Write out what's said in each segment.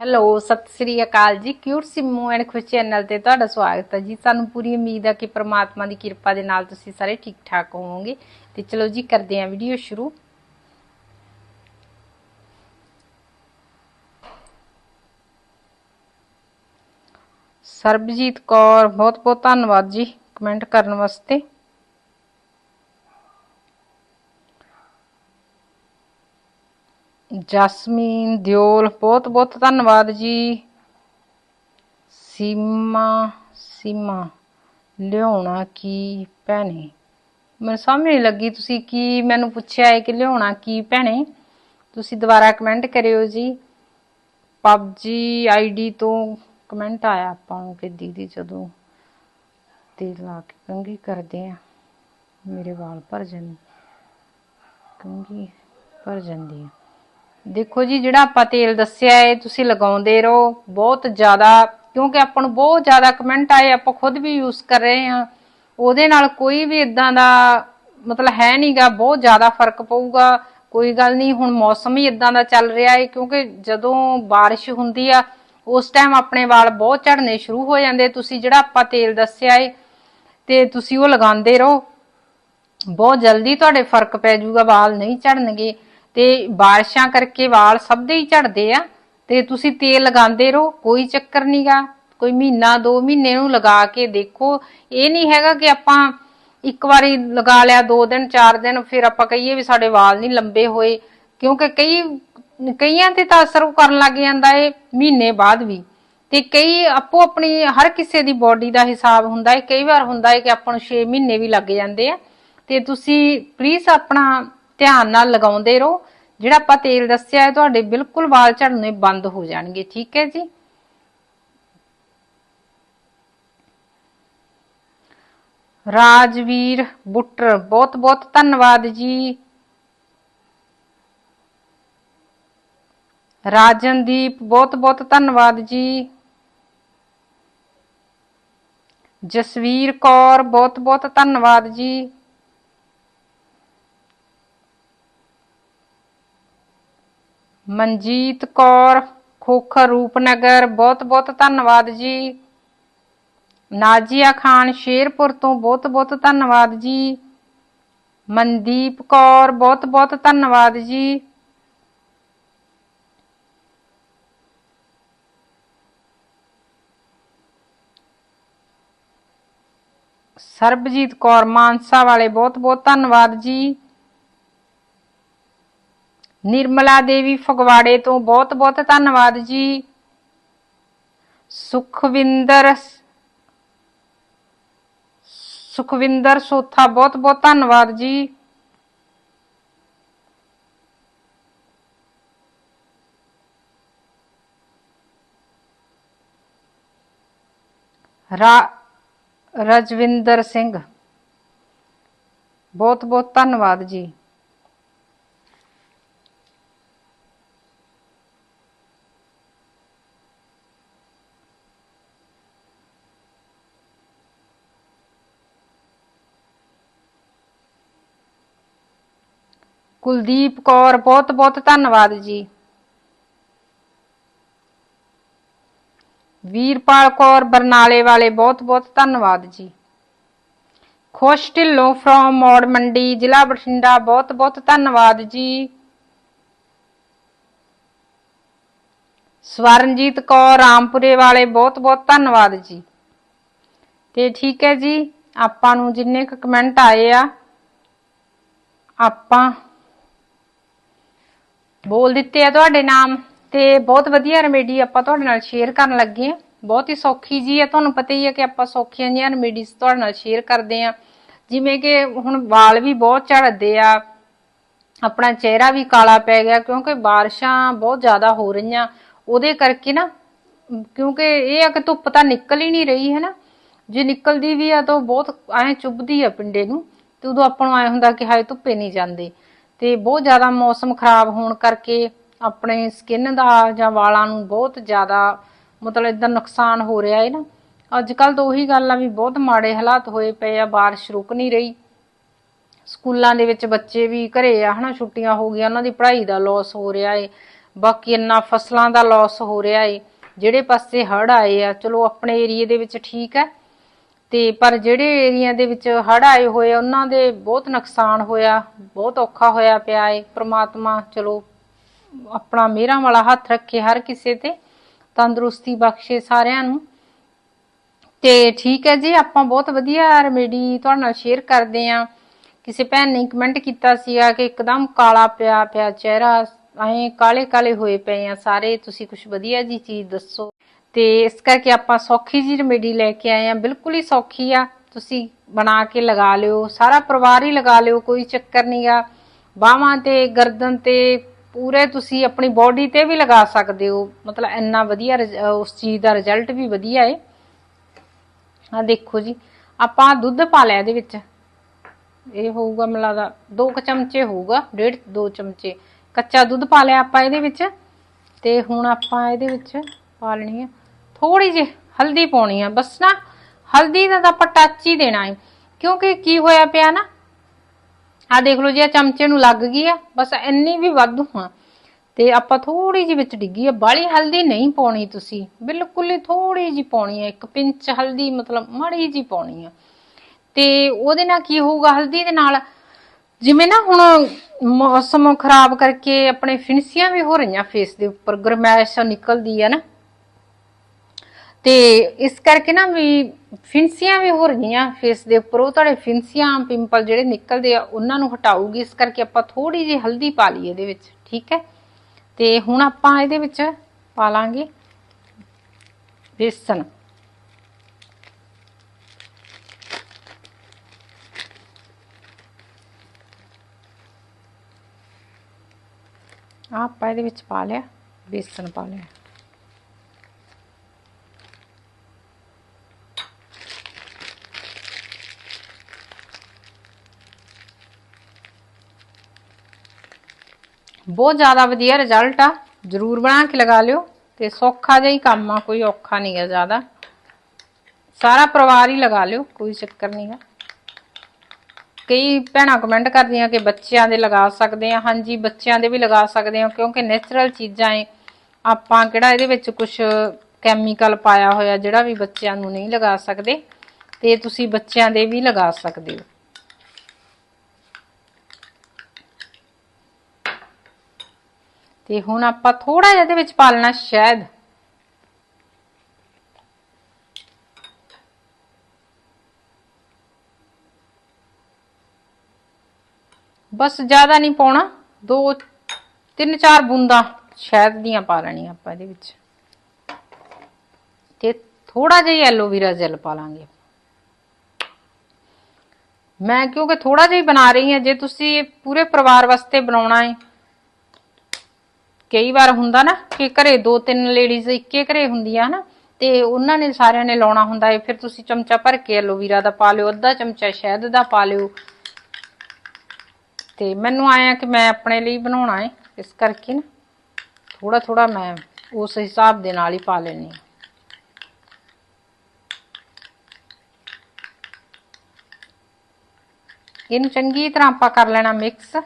Hello, Sat Sri ਅਕਾਲ ਜੀ। Cute Simu and Khush channel ਤੇ ਤੁਹਾਡਾ ਸਵਾਗਤ ਹੈ ਜੀ। ਸਾਨੂੰ ਪੂਰੀ ਉਮੀਦ ਹੈ ਕਿ ਪ੍ਰਮਾਤਮਾ ਦੀ ਕਿਰਪਾ ਦੇ ਨਾਲ ਤੁਸੀਂ ਸਾਰੇ ਠੀਕ ਠਾਕ ਹੋਵੋਗੇ। ਤੇ ਚਲੋ ਜੀ, ਕਰਦੇ ਹਾਂ ਵੀਡੀਓ ਸ਼ੁਰੂ। ਸਰਬਜੀਤ ਕੌਰ ਬਹੁਤ ਬਹੁਤ ਧੰਨਵਾਦ ਜੀ ਕਮੈਂਟ ਕਰਨ ਵਾਸਤੇ। ਜਸਮੀਨ ਦਿਓਲ, ਬਹੁਤ ਬਹੁਤ ਧੰਨਵਾਦ ਜੀ। ਸੀਮਾ ਸੀਮਾ, ਲਿਆਉਣਾ ਕੀ ਭੈਣੇ? ਮੈਨੂੰ ਸਮਝ ਨਹੀਂ ਲੱਗੀ, ਤੁਸੀਂ ਕੀ ਮੈਨੂੰ ਪੁੱਛਿਆ ਹੈ ਕਿ ਲਿਆਉਣਾ ਕੀ ਭੈਣੇ? ਤੁਸੀਂ ਦੁਬਾਰਾ ਕਮੈਂਟ ਕਰਿਓ ਜੀ। ਪਬਜੀ ਆਈਡੀ ਤੋਂ ਕਮੈਂਟ ਆਇਆ ਆਪਾਂ ਨੂੰ ਕਿ ਦੀਦੀ ਜਦੋਂ ਤੇਲ ਲਾ ਕੇ ਕੰਘੀ ਕਰਦੇ ਆ, ਮੇਰੇ ਵਾਲ ਭਰ ਜਾਂਦੇ ਕੰਘੀ ਭਰ ਜਾਂਦੀ ਆ। ਦੇਖੋ ਜੀ, ਜਿਹੜਾ ਆਪਾਂ ਤੇਲ ਦੱਸਿਆ ਹੈ ਤੁਸੀਂ ਲਗਾਉਂਦੇ ਰਹੋ, ਬਹੁਤ ਜ਼ਿਆਦਾ, ਕਿਉਂਕਿ ਆਪਾਂ ਨੂੰ ਬਹੁਤ ਜ਼ਿਆਦਾ ਕਮੈਂਟ ਆਏ, ਆਪਾਂ ਖੁਦ ਵੀ ਯੂਜ਼ ਕਰ ਰਹੇ ਹਾਂ। ਉਹਦੇ ਨਾਲ ਕੋਈ ਵੀ ਇਦਾਂ ਦਾ ਮਤਲਬ ਹੈ ਨਹੀਂਗਾ ਬਹੁਤ ਜ਼ਿਆਦਾ ਫ਼ਰਕ ਪਊਗਾ। ਕੋਈ ਗੱਲ ਨਹੀਂ, ਹੁਣ ਮੌਸਮ ਹੀ ਇਦਾਂ ਦਾ ਚੱਲ ਰਿਹਾ ਹੈ ਕਿਉਂਕਿ ਜਦੋਂ ਬਾਰਿਸ਼ ਹੁੰਦੀ ਆ, ਉਸ ਟਾਈਮ ਆਪਣੇ ਵਾਲ ਬਹੁਤ ਝੜਨੇ ਸ਼ੁਰੂ ਹੋ ਜਾਂਦੇ। ਤੁਸੀਂ ਜਿਹੜਾ ਆਪਾਂ ਤੇਲ ਦੱਸਿਆ ਹੈ ਤੇ ਤੁਸੀਂ ਉਹ ਲਗਾਉਂਦੇ ਰਹੋ। ਬਹੁਤ ਜਲਦੀ ਤੁਹਾਡੇ ਫ਼ਰਕ ਪੈ ਜਾਊਗਾ, ਵਾਲ ਨਹੀਂ ਝੜਨਗੇ। ਤੇ ਬਾਰਿਸ਼ਾਂ ਕਰਕੇ ਵਾਲ ਸਭ ਦੇ ਹੀ ਝੜਦੇ ਆ, ਤੇ ਤੁਸੀਂ ਤੇਲ ਲਗਾਉਂਦੇ ਰਹੋ, ਕੋਈ ਚੱਕਰ ਨਹੀਂਗਾ ਕੋਈ ਮਹੀਨਾ, ਦੋ ਮਹੀਨੇ ਨੂੰ ਲਗਾ ਕੇ ਦੇਖੋ। ਇਹ ਨਹੀਂ ਹੈਗਾ ਕਿ ਆਪਾਂ ਇੱਕ ਵਾਰੀ ਲਗਾ ਲਿਆ, ਦੋ ਦਿਨ, ਚਾਰ ਦਿਨ, ਫਿਰ ਆਪਾਂ ਕਹੀਏ ਵੀ ਸਾਡੇ ਵਾਲ ਨਹੀਂ ਲੰਬੇ ਹੋਏ, ਕਿਉਂਕਿ ਕਈ, ਕਈਆਂ ਤੇ ਤਾਂ ਅਸਰ ਕਰਨ ਲੱਗ ਜਾਂਦਾ ਏ, ਮਹੀਨੇ ਬਾਅਦ ਵੀ। ਤੇ ਕਈ ਆਪੋ ਆਪਣੀ, ਹਰ ਕਿਸੇ ਦੀ ਬਾਡੀ ਦਾ ਹਿਸਾਬ ਹੁੰਦਾ ਏ, ਕਈ ਵਾਰ ਹੁੰਦਾ ਹੈ ਕਿ ਆਪਾਂ ਨੂੰ 6 ਮਹੀਨੇ ਵੀ ਲੱਗ ਜਾਂਦੇ ਆ। ਤੇ ਤੁਸੀਂ ਪਲੀਜ਼ ਆਪਣਾ ਧਿਆਨ ਨਾਲ ਲਗਾਉਂਦੇ ਰਹੋ। ਜਿਹੜਾ ਆਪਾਂ ਤੇਲ ਦੱਸਿਆ ਹੈ, ਤੁਹਾਡੇ ਬਿਲਕੁਲ ਵਾਲ ਝੜਨੇ ਬੰਦ ਹੋ ਜਾਣਗੇ, ਠੀਕ ਹੈ ਜੀ? ਰਾਜਵੀਰ ਬੁੱਟਰ ਬਹੁਤ ਬਹੁਤ ਧੰਨਵਾਦ ਜੀ। ਰਾਜਨਦੀਪ ਬਹੁਤ ਬਹੁਤ ਧੰਨਵਾਦ ਜੀ। ਜਸਵੀਰ ਕੌਰ ਬਹੁਤ ਬਹੁਤ ਧੰਨਵਾਦ ਜੀ। ਮਨਜੀਤ ਕੌਰ, ਖੋਖਰ ਰੂਪਨਗਰ ਬਹੁਤ ਬਹੁਤ ਧੰਨਵਾਦ ਜੀ। ਨਾਜੀਆ ਖਾਨ ਸ਼ੇਰਪੁਰ ਤੋਂ ਬਹੁਤ ਬਹੁਤ ਧੰਨਵਾਦ ਜੀ। ਮਨਦੀਪ ਕੌਰ ਬਹੁਤ ਬਹੁਤ ਧੰਨਵਾਦ ਜੀ। ਸਰਬਜੀਤ ਕੌਰ ਮਾਨਸਾ ਵਾਲੇ ਬਹੁਤ ਬਹੁਤ ਧੰਨਵਾਦ ਜੀ। ਨਿਰਮਲਾ ਦੇਵੀ ਫਗਵਾੜੇ ਤੋਂ ਬਹੁਤ ਬਹੁਤ ਧੰਨਵਾਦ ਜੀ। ਸੁਖਵਿੰਦਰ ਸੁਖਵਿੰਦਰ ਸੋਥਾ ਬਹੁਤ ਬਹੁਤ ਧੰਨਵਾਦ ਜੀ। ਰਾ, ਰਜਵਿੰਦਰ ਸਿੰਘ, ਬਹੁਤ ਬਹੁਤ ਧੰਨਵਾਦ ਜੀ। ਕੁਲਦੀਪ ਕੌਰ, ਬਹੁਤ ਬਹੁਤ ਧੰਨਵਾਦ ਜੀ। ਵੀਰਪਾਲ ਕੌਰ, ਬਰਨਾਲੇ ਵਾਲੇ, ਬਹੁਤ ਬਹੁਤ ਧੰਨਵਾਦ ਜੀ। ਖੁਸ਼ ਢਿੱਲੋਂ ਫਰੋਮ ਮੋੜ ਮੰਡੀ, ਜ਼ਿਲ੍ਹਾ ਬਠਿੰਡਾ, ਬਹੁਤ ਬਹੁਤ ਧੰਨਵਾਦ ਜੀ। ਸਵਰਨਜੀਤ ਕੌਰ, ਰਾਮਪੁਰੇ ਵਾਲੇ, ਬਹੁਤ ਬਹੁਤ ਧੰਨਵਾਦ ਜੀ। ਤੇ ਠੀਕ ਹੈ ਜੀ, ਆਪਾਂ ਨੂੰ ਜਿੰਨੇ ਕੁ ਕਮੈਂਟ ਆਏ ਆ, ਆਪਾਂ ਬੋਲ ਦਿੱਤੇ ਆ ਤੁਹਾਡੇ ਨਾਮ ਤੇ ਬਹੁਤ ਵਧੀਆ ਰੈਮੇਡੀ ਆਪਾਂ ਤੁਹਾਡੇ ਨਾਲ ਸ਼ੇਅਰ ਕਰਨ ਲੱਗੇ ਆ। ਬਹੁਤ ਹੀ ਸੌਖੀ ਜੀ ਹੈ ਤੁਹਾਨੂੰ ਪਤਾ ਹੀ ਹੈ ਕਿ ਆਪਾਂ ਸੌਖੀਆਂ ਜੀਆਂ ਰੈਮੇਡੀਜ਼ ਤੁਹਾਡੇ ਨਾਲ ਸ਼ੇਅਰ ਕਰਦੇ ਆ। ਜਿਵੇਂ ਕਿ ਹੁਣ ਵਾਲ ਵੀ ਬਹੁਤ ਝੜਦੇ ਆ, ਆਪਣਾ ਚਿਹਰਾ ਵੀ ਕਾਲਾ ਪੈ ਗਿਆ ਕਿਉਂਕਿ ਬਾਰਿਸ਼ਾਂ ਬਹੁਤ ਜ਼ਿਆਦਾ ਹੋ ਰਹੀਆਂ। ਉਹਦੇ ਕਰਕੇ ਨਾ, ਕਿਉਂਕਿ ਇਹ ਆ ਕਿ ਧੁੱਪ ਤਾਂ ਨਿਕਲ ਹੀ ਨਹੀਂ ਰਹੀ, ਹੈ ਨਾ? ਜੇ ਨਿਕਲਦੀ ਵੀ ਆ ਤਾਂ ਬਹੁਤ ਐ ਚੁੱਭਦੀ ਆ ਪਿੰਡੇ ਨੂੰ ਤੇ ਉਦੋਂ ਆਪਾਂ ਨੂੰ ਐ ਹੁੰਦਾ ਕਿ ਹਾਏ ਧੁੱਪੇ ਨਹੀਂ ਜਾਂਦੇ। ਤੇ ਬਹੁਤ ਜ਼ਿਆਦਾ ਮੌਸਮ ਖਰਾਬ ਹੋਣ ਕਰਕੇ ਆਪਣੇ ਸਕਿਨ ਦਾ ਜਾਂ ਵਾਲਾਂ ਨੂੰ ਬਹੁਤ ਜ਼ਿਆਦਾ ਮਤਲਬ ਇਦਾਂ ਨੁਕਸਾਨ ਹੋ ਰਿਹਾ ਹੈ ਨਾ। ਅੱਜ ਕੱਲ ਤਾਂ ਉਹੀ ਗੱਲ ਆ ਵੀ ਬਹੁਤ ਮਾੜੇ ਹਾਲਾਤ ਹੋਏ ਪਏ ਆ, ਬਾਰਿਸ਼ ਰੁਕ ਨਹੀਂ ਰਹੀ। ਸਕੂਲਾਂ ਦੇ ਵਿੱਚ ਬੱਚੇ ਵੀ ਘਰੇ ਆ, ਹਨਾ, ਛੁੱਟੀਆਂ ਹੋ ਗਈਆਂ, ਉਹਨਾਂ ਦੀ ਪੜ੍ਹਾਈ ਦਾ ਲਾਸ ਹੋ ਰਿਹਾ ਏ। ਬਾਕੀ ਇੰਨਾ ਫਸਲਾਂ ਦਾ ਲਾਸ ਹੋ ਰਿਹਾ ਏ। ਜਿਹੜੇ ਪਾਸੇ ਹੜ੍ਹ ਆਏ ਆ, ਚਲੋ ਆਪਣੇ ਏਰੀਏ ਦੇ ਵਿੱਚ ਠੀਕ ਹੈ ਤੇ ਪਰ ਜਿਹੜੇ ਏਰੀਆ ਦੇ ਵਿੱਚ ਹੜ੍ਹ ਆਏ ਹੋਏ ਉਹਨਾਂ ਦੇ ਬਹੁਤ ਨੁਕਸਾਨ ਹੋਇਆ, ਬਹੁਤ ਔਖਾ ਹੋਇਆ ਪਿਆ ਏ। ਪ੍ਰਮਾਤਮਾ ਚਲੋ ਆਪਣਾ ਮਿਹਰਾਂ ਵਾਲਾ ਹੱਥ ਰੱਖੇ ਹਰ ਕਿਸੇ ਤੇ, ਤੰਦਰੁਸਤੀ ਬਖਸ਼ੇ ਸਾਰਿਆਂ ਨੂੰ। ਤੇ ਠੀਕ ਹੈ ਜੀ, ਆਪਾਂ ਬਹੁਤ ਵਧੀਆ ਰੈਮੇਡੀ ਤੁਹਾਡੇ ਨਾਲ ਸ਼ੇਅਰ ਕਰਦੇ ਆਂ ਕਿਸੇ ਭੈਣ ਨੇ ਕਮੈਂਟ ਕੀਤਾ ਸੀਗਾ ਕਿ ਇੱਕਦਮ ਕਾਲਾ ਪਿਆ ਪਿਆ ਚਿਹਰਾ, ਐਂ ਕਾਲੇ ਕਾਲੇ ਹੋਏ ਪਏ ਆ ਸਾਰੇ, ਤੁਸੀਂ ਕੁਝ ਵਧੀਆ ਜੀ ਚੀਜ਼ ਦੱਸੋ। ਤੇ ਇਸ ਕਰਕੇ ਆਪਾਂ ਸੌਖੀ ਜੀ ਰੈਮੇਡੀ ਲੈ ਕੇ ਆਏ ਆ ਬਿਲਕੁਲ ਹੀ ਸੌਖੀ ਆ। ਤੁਸੀਂ ਬਣਾ ਕੇ ਲਗਾ ਲਿਓ, ਸਾਰਾ ਪਰਿਵਾਰ ਹੀ ਲਗਾ ਲਿਓ, ਕੋਈ ਚੱਕਰ ਨਹੀਂਗਾ ਬਾਹਾਂ ਤੇ, ਗਰਦਨ ਤੇ, ਪੂਰੇ ਤੁਸੀਂ ਆਪਣੀ ਬਾਡੀ ਤੇ ਵੀ ਲਗਾ ਸਕਦੇ ਹੋ। ਮਤਲਬ ਇੰਨਾ ਵਧੀਆ ਰਿਜ਼- ਉਸ ਚੀਜ਼ ਦਾ ਰਿਜ਼ਲਟ ਵੀ ਵਧੀਆ ਏ। ਆ ਦੇਖੋ ਜੀ, ਆਪਾਂ ਦੁੱਧ ਪਾ ਲਿਆ ਇਹਦੇ ਵਿੱਚ। ਇਹ ਹੋਊਗਾ ਮੈਨੂੰ ਲੱਗਦਾ 2 ਕੁ ਚਮਚੇ ਹੋਊਗਾ, ਡੇਢ 2 ਚਮਚੇ। ਕੱਚਾ ਦੁੱਧ ਪਾ ਲਿਆ ਆਪਾਂ ਇਹਦੇ ਵਿੱਚ। ਤੇ ਹੁਣ ਆਪਾਂ ਇਹਦੇ ਵਿੱਚ ਪਾ ਲੈਣੀ ਆ। ਥੋੜੀ ਜਿਹੀ ਹਲਦੀ ਪਾਉਣੀ ਆ। ਬਸ ਨਾ, ਹਲਦੀ ਦਾ ਤਾਂ ਆਪਾਂ ਟੱਚ ਹੀ ਦੇਣਾ ਹੈ ਕਿਉਂਕਿ ਕੀ ਹੋਇਆ ਪਿਆ ਨਾ ਆ ਦੇਖ ਲਓ ਜੀ ਇਹ ਚਮਚੇ ਨੂੰ ਲੱਗ ਗਈ ਆ। ਬਸ ਇੰਨੀ ਵੀ ਵਾਧੂ ਆ। ਤੇ ਆਪਾਂ ਥੋੜੀ ਜਿਹੀ ਵਿੱਚ ਡਿੱਗੀ ਆ। ਬਾਲੀ ਹਲਦੀ ਨਹੀਂ ਪਾਉਣੀ ਤੁਸੀਂ। ਬਿਲਕੁਲ ਹੀ ਥੋੜੀ ਜਿਹੀ ਪਾਉਣੀ ਆ। ਇੱਕ ਪਿੰਚ ਹਲਦੀ ਮਤਲਬ ਮਾੜੀ ਜਿਹੀ ਪਾਉਣੀ ਆ। ਤੇ ਉਹਦੇ ਨਾਲ ਕੀ ਹੋਊਗਾ? ਹਲਦੀ ਦੇ ਨਾਲ ਜਿਵੇਂ ਨਾ ਹੁਣ ਮੌਸਮ ਖਰਾਬ ਕਰਕੇ ਆਪਣੇ ਫਿਨਸੀਆਂ ਵੀ ਹੋ ਰਹੀਆਂ ਫੇਸ ਦੇ ਉੱਪਰ। ਗਰਮੈਸ਼ ਨਿਕਲਦੀ ਆ ਨਾ। ਤੇ ਇਸ ਕਰਕੇ ਨਾ ਵੀ ਫਿੰਸੀਆਂ ਵੀ ਹੋ ਰਹੀਆਂ ਫੇਸ ਦੇ ਉੱਪਰ। ਉਹ ਤੁਹਾਡੇ ਫਿੰਸੀਆਂ ਪਿੰਪਲ ਜਿਹੜੇ ਨਿਕਲਦੇ ਆ, ਉਹਨਾਂ ਨੂੰ ਹਟਾਊਗੀ। ਇਸ ਕਰਕੇ ਆਪਾਂ ਥੋੜੀ ਜਿਹੀ ਹਲਦੀ ਪਾ ਲਈ ਇਹਦੇ ਵਿੱਚ, ਠੀਕ ਹੈ? ਤੇ ਹੁਣ ਆਪਾਂ ਇਹਦੇ ਵਿੱਚ ਪਾ ਲਾਂਗੇ ਬੇਸਨ ਆਪਾਂ ਇਹਦੇ ਵਿੱਚ ਪਾ ਲਿਆ ਬੇਸਨ ਪਾ ਲਿਆ। ਬਹੁਤ ਜ਼ਿਆਦਾ ਵਧੀਆ ਰਿਜ਼ਲਟ ਆ। ਜਰੂਰ ਬਣਾ ਕੇ ਲਗਾ ਲਿਓ ਤੇ ਸੌਖਾ ਜਿਹਾ ਹੀ ਕੰਮ ਆ, ਕੋਈ ਔਖਾ ਨਹੀਂ ਹੈ ਜ਼ਿਆਦਾ। ਸਾਰਾ ਪਰਿਵਾਰ ਹੀ ਲਗਾ ਲਿਓ, ਕੋਈ ਚੱਕਰ ਨਹੀਂ ਹੈ ਕਈ ਭੈਣਾਂ ਕਮੈਂਟ ਕਰਦੀਆਂ ਕਿ ਬੱਚਿਆਂ ਦੇ ਲਗਾ ਸਕਦੇ ਆ। ਹਾਂਜੀ, ਬੱਚਿਆਂ ਦੇ ਵੀ ਲਗਾ ਸਕਦੇ ਆ, ਕਿਉਂਕਿ ਨੇਚਰਲ ਚੀਜ਼ਾਂ ਏ। ਆਪਾਂ ਕਿਹੜਾ ਇਹਦੇ ਵਿੱਚ ਕੁਝ ਕੈਮੀਕਲ ਪਾਇਆ ਹੋਇਆ, ਜਿਹੜਾ ਵੀ ਬੱਚਿਆਂ ਨੂੰ ਨਹੀਂ ਲਗਾ ਸਕਦੇ, ਤੇ ਤੁਸੀਂ ਬੱਚਿਆਂ ਦੇ ਵੀ ਲਗਾ ਸਕਦੇ ਹੋ। ਤੇ ਹੁਣ ਆਪਾਂ ਥੋੜਾ ਜਿਹਾ ਇਹਦੇ ਵਿੱਚ ਪਾ ਲੈਣਾ ਸ਼ਹਿਦ। ਬਸ ਜ਼ਿਆਦਾ ਨਹੀਂ ਪਾਉਣਾ, ਦੋ, ਤਿੰਨ, ਚਾਰ ਬੂੰਦਾਂ ਸ਼ਹਿਦ ਦੀਆਂ ਪਾ ਲੈਣੀਆਂ ਆਪਾਂ ਇਹਦੇ ਵਿੱਚ। ਤੇ ਥੋੜਾ ਜਿਹਾ ਐਲੋਵੀਰਾ ਜੈਲ ਪਾ ਲਾਂਗੇ। ਮੈਂ ਕਿਉਂਕਿ ਥੋੜਾ ਜਿਹਾ ਹੀ ਬਣਾ ਰਹੀ ਹਾਂ, ਜੇ ਤੁਸੀਂ ਪੂਰੇ ਪਰਿਵਾਰ ਵਾਸਤੇ ਬਣਾਉਣਾ ਹੈ ਕਈ ਵਾਰ ਹੁੰਦਾ ਨਾ ਕਿ ਘਰੇ ਦੋ ਤਿੰਨ ਲੇਡੀਜ਼ ਇੱਕੇ ਘਰੇ ਹੁੰਦੀਆਂ ਨਾ ਤੇ ਉਹਨਾਂ ਨੇ ਸਾਰਿਆਂ ਨੇ ਲਾਉਣਾ ਹੁੰਦਾ ਹੈ ਫਿਰ ਤੁਸੀਂ ਚਮਚਾ ਭਰ ਕੇ ਐਲੋਵੀਰਾ ਦਾ ਪਾ ਲਿਓ, ਅੱਧਾ ਚਮਚਾ ਸ਼ਹਿਦ ਦਾ ਪਾ ਲਿਓ। ਤੇ ਮੈਨੂੰ ਆਇਆ ਕਿ ਮੈਂ ਆਪਣੇ ਲਈ ਬਣਾਉਣਾ ਏ, ਇਸ ਕਰਕੇ ਨਾ ਥੋੜਾ ਥੋੜਾ ਮੈਂ ਉਸ ਹਿਸਾਬ ਦੇ ਨਾਲ ਹੀ ਪਾ ਲੈਣੀ ਇਹਨੂੰ ਚੰਗੀ ਤਰ੍ਹਾਂ ਆਪਾਂ ਕਰ ਲੈਣਾ ਮਿਕਸ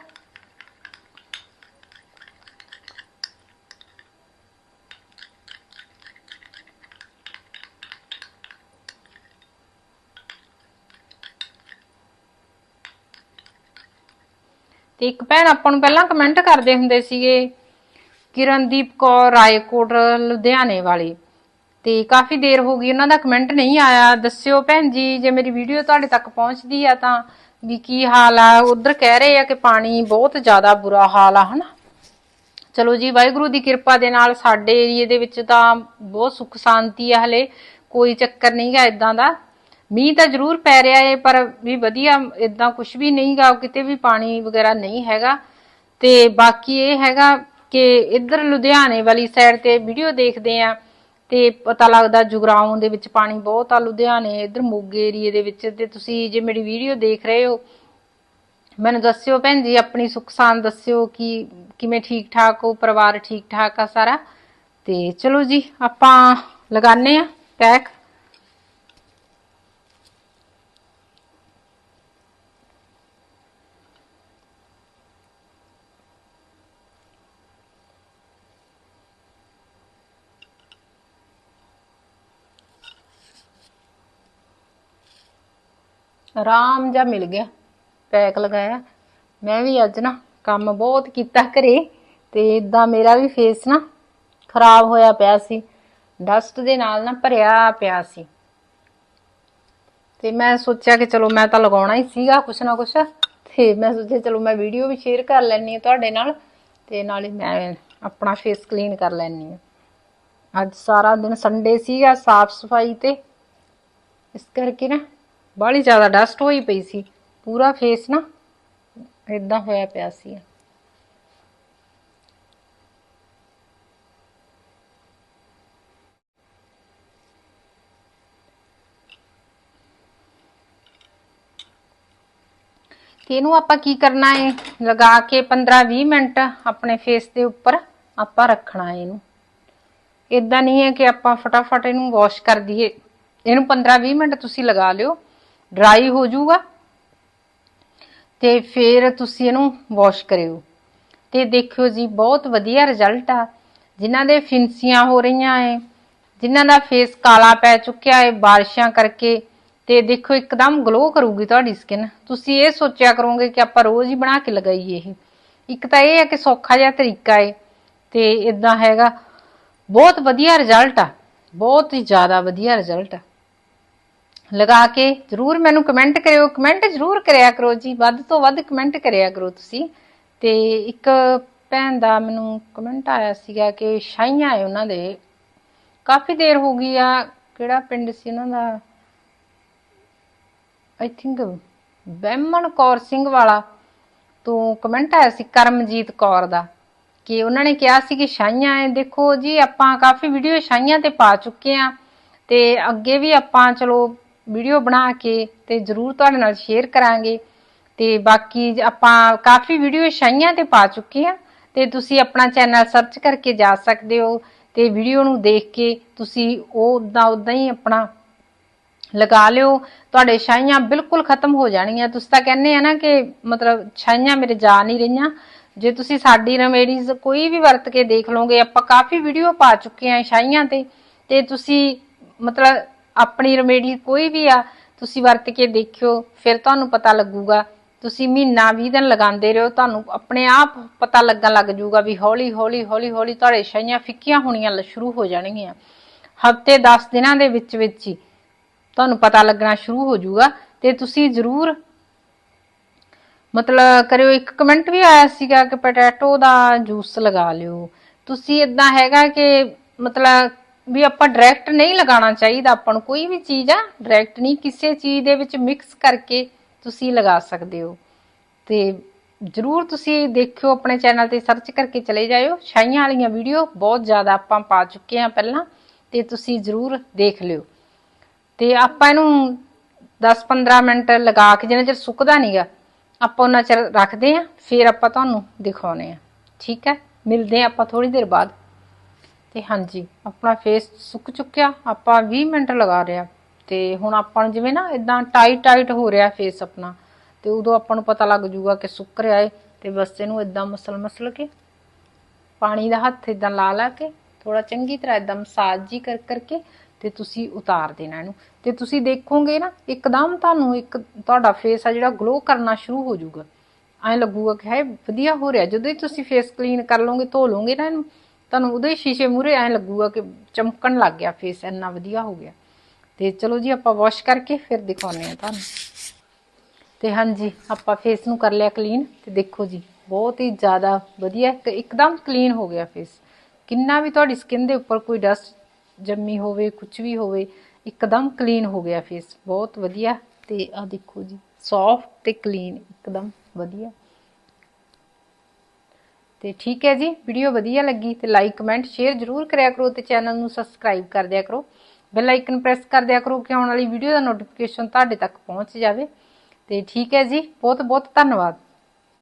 ਤੇ ਇੱਕ ਭੈਣ ਆਪਾਂ ਨੂੰ ਪਹਿਲਾਂ ਕਮੈਂਟ ਕਰਦੇ ਹੁੰਦੇ ਸੀਗੇ, ਕਿਰਨਦੀਪ ਕੌਰ, ਰਾਏਕੋਟ, ਲੁਧਿਆਣੇ ਵਾਲੀ। ਤੇ ਕਾਫੀ ਦੇਰ ਹੋ ਗਈ, ਉਹਨਾਂ ਦਾ ਕਮੈਂਟ ਨਹੀਂ ਆਇਆ। ਦੱਸਿਓ ਭੈਣ ਜੀ, ਜੇ ਮੇਰੀ ਵੀਡੀਓ ਤੁਹਾਡੇ ਤੱਕ ਪਹੁੰਚਦੀ ਆ ਤਾਂ ਵੀ ਕੀ ਹਾਲ ਆ? ਉਧਰ ਕਹਿ ਰਹੇ ਆ ਕਿ ਪਾਣੀ ਬਹੁਤ ਜ਼ਿਆਦਾ ਬੁਰਾ ਹਾਲ ਆ, ਹਨਾ? ਚਲੋ ਜੀ, ਵਾਹਿਗੁਰੂ ਦੀ ਕਿਰਪਾ ਦੇ ਨਾਲ ਸਾਡੇ ਏਰੀਏ ਦੇ ਵਿੱਚ ਤਾਂ ਬਹੁਤ ਸੁੱਖ ਸ਼ਾਂਤੀ ਆ ਹਲੇ। ਕੋਈ ਚੱਕਰ ਨਹੀਂਗਾ ਇਦਾਂ ਦਾ। ਮੀਂਹ ਤਾਂ ਜ਼ਰੂਰ ਪੈ ਰਿਹਾ ਏ, ਪਰ ਵੀ ਵਧੀਆ ਇਦਾਂ ਕੁਝ ਵੀ ਨਹੀਂਗਾ ਕਿਤੇ ਵੀ ਪਾਣੀ ਵਗੈਰਾ ਨਹੀਂ ਹੈਗਾ। ਤੇ ਬਾਕੀ ਇਹ ਹੈਗਾ ਕਿ ਇੱਧਰ ਲੁਧਿਆਣੇ ਵਾਲੀ ਸਾਈਡ ਤੇ ਵੀਡੀਓ ਦੇਖਦੇ ਆ, ਤੇ ਪਤਾ ਲੱਗਦਾ ਜੁਗਰਾਉਂ ਦੇ ਵਿੱਚ ਪਾਣੀ ਬਹੁਤ ਆ ਲੁਧਿਆਣੇ, ਇੱਧਰ ਮੋਗੇ ਏਰੀਏ ਦੇ ਵਿੱਚ। ਤੇ ਤੁਸੀਂ ਜੇ ਮੇਰੀ ਵੀਡੀਓ ਦੇਖ ਰਹੇ ਹੋ, ਮੈਨੂੰ ਦੱਸਿਓ ਭੈਣ ਜੀ, ਆਪਣੀ ਸੁੱਖ ਸਾਨ ਦੱਸਿਓ ਕਿ ਕਿਵੇਂ ਠੀਕ ਠਾਕ ਹੋ ਪਰਿਵਾਰ ਠੀਕ ਠਾਕ ਆ ਸਾਰਾ? ਤੇ ਚਲੋ ਜੀ, ਆਪਾਂ ਲਗਾਨੇ ਆ, ਪੈਕ। ਆਰਾਮ ਜਿਹਾ ਮਿਲ ਗਿਆ। ਪੈਕ ਲਗਾਇਆ। ਮੈਂ ਵੀ ਅੱਜ ਨਾ ਕੰਮ ਬਹੁਤ ਕੀਤਾ ਘਰੇ ਤੇ ਇਦਾਂ ਮੇਰਾ ਵੀ ਫੇਸ ਨਾ ਖਰਾਬ ਹੋਇਆ ਪਿਆ ਸੀ। ਡਸਟ ਦੇ ਨਾਲ ਨਾ ਭਰਿਆ ਪਿਆ ਸੀ। ਤੇ ਮੈਂ ਸੋਚਿਆ ਕਿ ਚਲੋ ਮੈਂ ਤਾਂ ਲਗਾਉਣਾ ਹੀ ਸੀਗਾ ਕੁਛ ਨਾ ਕੁਛ। ਤੇ ਮੈਂ ਸੋਚਿਆ ਚਲੋ ਮੈਂ ਵੀਡੀਓ ਵੀ ਸ਼ੇਅਰ ਕਰ ਲੈਣੀ ਹੈ ਤੁਹਾਡੇ ਨਾਲ ਤੇ ਨਾਲੇ ਮੈਂ ਆਪਣਾ ਫੇਸ ਕਲੀਨ ਕਰ ਲੈਣੀ ਹੈ। ਅੱਜ ਸਾਰਾ ਦਿਨ ਸੰਡੇ ਸੀਗਾ ਸਾਫ਼ ਸਫ਼ਾਈ ਤੇ। ਇਸ ਕਰਕੇ ਨਾ ਬਾਹਲੀ ਜ਼ਿਆਦਾ ਡਸਟ ਹੋਈ ਪਈ ਸੀ। ਪੂਰਾ ਫੇਸ ਨਾ ਇਦਾਂ ਹੋਇਆ ਪਿਆ ਸੀ। ਤੇ ਇਹਨੂੰ ਆਪਾਂ ਕੀ ਕਰਨਾ ਹੈ ਲਗਾ ਕੇ 15-20 ਮਿੰਟ ਆਪਣੇ ਫੇਸ ਦੇ ਉੱਪਰ ਆਪਾਂ ਰੱਖਣਾ ਹੈ ਇਹਨੂੰ। ਇਦਾਂ ਨਹੀਂ ਹੈ ਕਿ ਆਪਾਂ ਫਟਾਫਟ ਇਹਨੂੰ ਵਾਸ਼ ਕਰ ਦਈਏ। ਇਹਨੂੰ 15-20 ਮਿੰਟ ਤੁਸੀਂ ਲਗਾ ਲਿਓ। ਡਰਾਈ ਹੋ ਜਾਊਗਾ ਤੇ ਫਿਰ ਤੁਸੀਂ ਇਹਨੂੰ ਵਾਸ਼ ਕਰਿਓ। ਤੇ ਦੇਖਿਓ ਜੀ, ਬਹੁਤ ਵਧੀਆ ਰਿਜ਼ਲਟ ਆ। ਜਿਨ੍ਹਾਂ ਦੇ ਫਿੰਸੀਆਂ ਹੋ ਰਹੀਆਂ ਏ ਜਿਨ੍ਹਾਂ ਦਾ ਫੇਸ ਕਾਲਾ ਪੈ ਚੁੱਕਿਆ ਏ ਬਾਰਿਸ਼ਾਂ ਕਰਕੇ, ਤੇ ਦੇਖੋ ਇੱਕਦਮ ਗਲੋ ਕਰੂਗੀ ਤੁਹਾਡੀ ਸਕਿਨ ਤੁਸੀਂ ਇਹ ਸੋਚਿਆ ਕਰੋਗੇ ਕਿ ਆਪਾਂ ਰੋਜ਼ ਹੀ ਬਣਾ ਕੇ ਲਗਾਈਏ ਇਹ। ਇੱਕ ਤਾਂ ਇਹ ਹੈ ਕਿ ਸੌਖਾ ਜਿਹਾ ਤਰੀਕਾ ਏ ਤੇ ਇਦਾਂ ਹੈਗਾ। ਬਹੁਤ ਵਧੀਆ ਰਿਜ਼ਲਟ ਆ, ਬਹੁਤ ਹੀ ਜ਼ਿਆਦਾ ਵਧੀਆ ਰਿਜ਼ਲਟ ਆ। ਲਗਾ ਕੇ ਜਰੂਰ ਮੈਨੂੰ ਕਮੈਂਟ ਕਰਿਓ, ਕਮੈਂਟ ਜਰੂਰ ਕਰਿਆ ਕਰੋ ਜੀ, ਵੱਧ ਤੋਂ ਵੱਧ ਕਮੈਂਟ ਕਰਿਆ ਕਰੋ ਤੁਸੀਂ। ਤੇ ਇੱਕ ਭੈਣ ਦਾ ਮੈਨੂੰ ਕਮੈਂਟ ਆਇਆ ਸੀਗਾ ਕਿ ਸ਼ਾਈਆਂ ਹੈ ਉਹਨਾਂ ਦੇ। ਕਾਫੀ ਦੇਰ ਹੋ ਗਈ ਆ, ਕਿਹੜਾ ਪਿੰਡ ਸੀ ਉਹਨਾਂ ਦਾ? ਆਈ ਥਿੰਕ ਬਹਿਮਨ ਕੌਰ ਸਿੰਘ ਵਾਲਾ ਤੋਂ ਕਮੈਂਟ ਆਇਆ ਸੀ ਕਰਮਜੀਤ ਕੌਰ ਦਾ ਕਿ ਉਹਨਾਂ ਨੇ ਕਿਹਾ ਸੀ ਕਿ ਸ਼ਾਈਆਂ ਹੈ ਦੇਖੋ ਜੀ, ਆਪਾਂ ਕਾਫੀ ਵੀਡੀਓ ਸ਼ਾਈਆਂ ਤੇ ਪਾ ਚੁੱਕੇ ਆ ਤੇ ਅੱਗੇ ਵੀ ਆਪਾਂ ਚਲੋ ਵੀਡੀਓ ਬਣਾ ਕੇ ਤੇ ਜਰੂਰ ਤੁਹਾਡੇ ਨਾਲ ਸ਼ੇਅਰ ਕਰਾਂਗੇ। ਤੇ ਬਾਕੀ ਆਪਾਂ ਕਾਫੀ ਵੀਡੀਓ ਸ਼ਾਈਆਂ ਤੇ ਪਾ ਚੁੱਕੇ ਆ ਤੇ ਤੁਸੀਂ ਆਪਣਾ ਚੈਨਲ ਸਰਚ ਕਰਕੇ ਜਾ ਸਕਦੇ ਹੋ ਤੇ ਵੀਡੀਓ ਨੂੰ ਦੇਖ ਕੇ ਤੁਸੀਂ ਉਹ ਉਦਾਂ ਉਦਾਂ ਹੀ ਆਪਣਾ ਲਗਾ ਲਿਓ। ਤੁਹਾਡੇ ਛਾਈਆਂ ਬਿਲਕੁਲ ਖਤਮ ਹੋ ਜਾਣਗੀਆਂ ਤੁਸੀਂ ਤਾਂ ਕਹਿੰਦੇ ਆ ਨਾ ਕਿ ਮਤਲਬ ਛਾਈਆਂ ਮੇਰੇ ਜਾ ਨਹੀਂ ਰਹੀਆਂ। ਜੇ ਤੁਸੀਂ ਸਾਡੀ ਰੈਮੇਡੀਜ਼ ਕੋਈ ਵੀ ਵਰਤ ਕੇ ਦੇਖ ਲਓਗੇ, ਆਪਾਂ ਕਾਫੀ ਵੀਡੀਓ ਪਾ ਚੁੱਕੇ ਆ ਛਾਈਆਂ ਤੇ। ਤੇ ਤੁਸੀਂ ਮਤਲਬ ਆਪਣੀ ਰੈਮੇਡੀ ਕੋਈ ਵੀ ਆ, ਤੁਸੀਂ ਵਰਤ ਕੇ ਦੇਖਿਓ, ਫਿਰ ਤੁਹਾਨੂੰ ਪਤਾ ਲੱਗੂਗਾ। ਤੁਸੀਂ ਮਹੀਨਾ 20 ਦਿਨ ਲਗਾਉਂਦੇ ਰਹੋ, ਤੁਹਾਨੂੰ ਆਪਣੇ ਆਪ ਪਤਾ ਲੱਗਣ ਲੱਗ ਜਾਊਗਾ ਵੀ ਹੌਲੀ ਹੌਲੀ ਹੌਲੀ ਹੌਲੀ ਤੁਹਾਡੇ ਛਾਈਆਂ ਫਿੱਕੀਆਂ ਹੋਣੀਆਂ ਸ਼ੁਰੂ ਹੋ ਜਾਣਗੀਆਂ। ਹਫ਼ਤੇ 10 ਦਿਨਾਂ ਦੇ ਵਿੱਚ ਵਿੱਚ ਹੀ ਤੁਹਾਨੂੰ ਪਤਾ ਲੱਗਣਾ ਸ਼ੁਰੂ ਹੋ ਜਾਊਗਾ ਤੇ ਤੁਸੀਂ ਜ਼ਰੂਰ ਮਤਲਬ ਕਰਿਓ, ਇੱਕ ਕਮੈਂਟ ਵੀ ਆਇਆ ਸੀਗਾ ਕਿ ਪੋਟੈਟੋ ਦਾ ਜੂਸ ਲਗਾ ਲਿਓ। ਤੁਸੀਂ ਇਦਾਂ ਹੈਗਾ ਕਿ ਮਤਲਬ ਵੀ ਆਪਾਂ ਡਾਇਰੈਕਟ ਨਹੀਂ ਲਗਾਉਣਾ ਚਾਹੀਦਾ, ਆਪਾਂ ਨੂੰ ਕੋਈ ਵੀ ਚੀਜ਼ ਆ ਡਾਇਰੈਕਟ ਨਹੀਂ, ਕਿਸੇ ਚੀਜ਼ ਦੇ ਵਿੱਚ ਮਿਕਸ ਕਰਕੇ ਤੁਸੀਂ ਲਗਾ ਸਕਦੇ ਹੋ। ਤੇ ਜਰੂਰ ਤੁਸੀਂ ਦੇਖਿਓ ਆਪਣੇ ਚੈਨਲ ਤੇ ਸਰਚ ਕਰਕੇ ਚਲੇ ਜਾਇਓ। ਛਾਈਆਂ ਵਾਲੀਆਂ ਵੀਡੀਓ ਬਹੁਤ ਜ਼ਿਆਦਾ ਆਪਾਂ ਪਾ ਚੁੱਕੇ ਆ ਪਹਿਲਾਂ, ਤੇ ਤੁਸੀਂ ਜਰੂਰ ਦੇਖ ਲਿਓ। ਤੇ ਆਪਾਂ ਇਹਨੂੰ 10-15 ਮਿੰਟ ਲਗਾ ਕੇ, ਜਿੰਨਾ ਚਿਰ ਸੁੱਕਦਾ ਨਹੀਂਗਾ ਆਪਾਂ ਉਹਨਾਂ ਚਿਰ ਰੱਖਦੇ ਆ ਫਿਰ ਆਪਾਂ ਤੁਹਾਨੂੰ ਦਿਖਾਉਨੇ ਆ ਠੀਕ ਹੈ? ਮਿਲਦੇ ਆ ਆਪਾਂ ਥੋੜੀ ਦੇਰ ਬਾਅਦ। ਤੇ ਹਾਂਜੀ, ਆਪਣਾ ਫੇਸ ਸੁੱਕ ਚੁੱਕਿਆ, ਆਪਾਂ 20 ਮਿੰਟ ਲਗਾ ਰਿਆ ਤੇ ਹੁਣ ਆਪਾਂ ਨੂੰ ਜਿਵੇਂ ਨਾ ਇਦਾਂ ਟਾਈਟ ਟਾਈਟ ਹੋ ਰਿਹਾ ਫੇਸ ਆਪਣਾ, ਤੇ ਉਦੋਂ ਆਪਾਂ ਨੂੰ ਪਤਾ ਲੱਗ ਜੂਗਾ ਕਿ ਸੁੱਕ ਰਿਹਾ ਏ, ਤੇ ਬਸ ਇਹਨੂੰ ਇਦਾਂ ਮਸਲ ਮਸਲ ਕੇ ਪਾਣੀ ਦਾ ਹੱਥ ਇਦਾਂ ਲਾ ਲਾ ਕੇ ਥੋੜਾ ਚੰਗੀ ਤਰ੍ਹਾਂ ਇਦਾਂ ਮਸਾਜ ਜੀ ਕਰ ਕਰਕੇ ਤੇ ਤੁਸੀਂ ਉਤਾਰ ਦੇਣਾ ਇਹਨੂੰ। ਤੇ ਤੁਸੀਂ ਦੇਖੋਗੇ ਨਾ, ਇੱਕਦਮ ਤੁਹਾਨੂੰ ਇੱਕ ਤੁਹਾਡਾ ਫੇਸ ਆ ਜਿਹੜਾ ਗਲੋ ਕਰਨਾ ਸ਼ੁਰੂ ਹੋ ਜਾਊਗਾ ਐਂ ਲੱਗੂਗਾ ਕਿ ਹੈ ਵਧੀਆ ਹੋ ਰਿਹਾ। ਜਦੋਂ ਹੀ ਤੁਸੀਂ ਫੇਸ ਕਲੀਨ ਕਰ ਲਓਗੇ, ਧੋ ਲਓਗੇ ਨਾ ਇਹਨੂੰ ਤੁਹਾਨੂੰ ਉਹਦੇ ਹੀ ਸ਼ੀਸ਼ੇ ਮੂਹਰੇ ਐਂ ਲੱਗੂਗਾ ਕਿ ਚਮਕਣ ਲੱਗ ਗਿਆ ਫੇਸ ਇੰਨਾ ਵਧੀਆ ਹੋ ਗਿਆ। ਤੇ ਚਲੋ ਜੀ, ਆਪਾਂ ਵਾਸ਼ ਕਰਕੇ ਫਿਰ ਦਿਖਾਉਂਦੇ ਆ ਤੁਹਾਨੂੰ। ਤੇ ਹਾਂਜੀ, ਆਪਾਂ ਫੇਸ ਨੂੰ ਕਰ ਲਿਆ ਕਲੀਨ ਤੇ ਦੇਖੋ ਜੀ, ਬਹੁਤ ਹੀ ਜ਼ਿਆਦਾ ਵਧੀਆ, ਇੱਕ- ਇੱਕਦਮ ਕਲੀਨ ਹੋ ਗਿਆ ਫੇਸ ਕਿੰਨਾ ਵੀ ਤੁਹਾਡੀ ਸਕਿਨ ਦੇ ਉੱਪਰ ਕੋਈ ਡਸਟ ਜੰਮੀ ਹੋਵੇ ਕੁਝ ਵੀ ਹੋਵੇ, ਇੱਕਦਮ ਕਲੀਨ ਹੋ ਗਿਆ ਫੇਸ ਬਹੁਤ ਵਧੀਆ। ਤੇ ਆ ਦੇਖੋ ਜੀ ਸੌਫਟ ਤੇ ਕਲੀਨ ਇੱਕਦਮ ਵਧੀਆ। ਤੇ ਠੀਕ ਹੈ ਜੀ ਵੀਡੀਓ ਵਧੀਆ ਲੱਗੀ ਤੇ ਲਾਈਕ ਕਮੈਂਟ ਸ਼ੇਅਰ ਜਰੂਰ ਕਰਿਆ ਕਰੋ ਤੇ ਚੈਨਲ ਨੂੰ ਸਬਸਕ੍ਰਾਈਬ ਕਰ ਦਿਆ ਕਰੋ। ਬੈਲ ਆਈਕਨ ਪ੍ਰੈਸ ਕਰ ਦਿਆ ਕਰੋ ਕਿ ਆਉਣ ਵਾਲੀ ਵੀਡੀਓ ਦਾ ਨੋਟੀਫਿਕੇਸ਼ਨ ਤੁਹਾਡੇ ਤੱਕ ਪਹੁੰਚ ਜਾਵੇ। ਤੇ ਠੀਕ ਹੈ ਜੀ ਬਹੁਤ ਬਹੁਤ ਧੰਨਵਾਦ।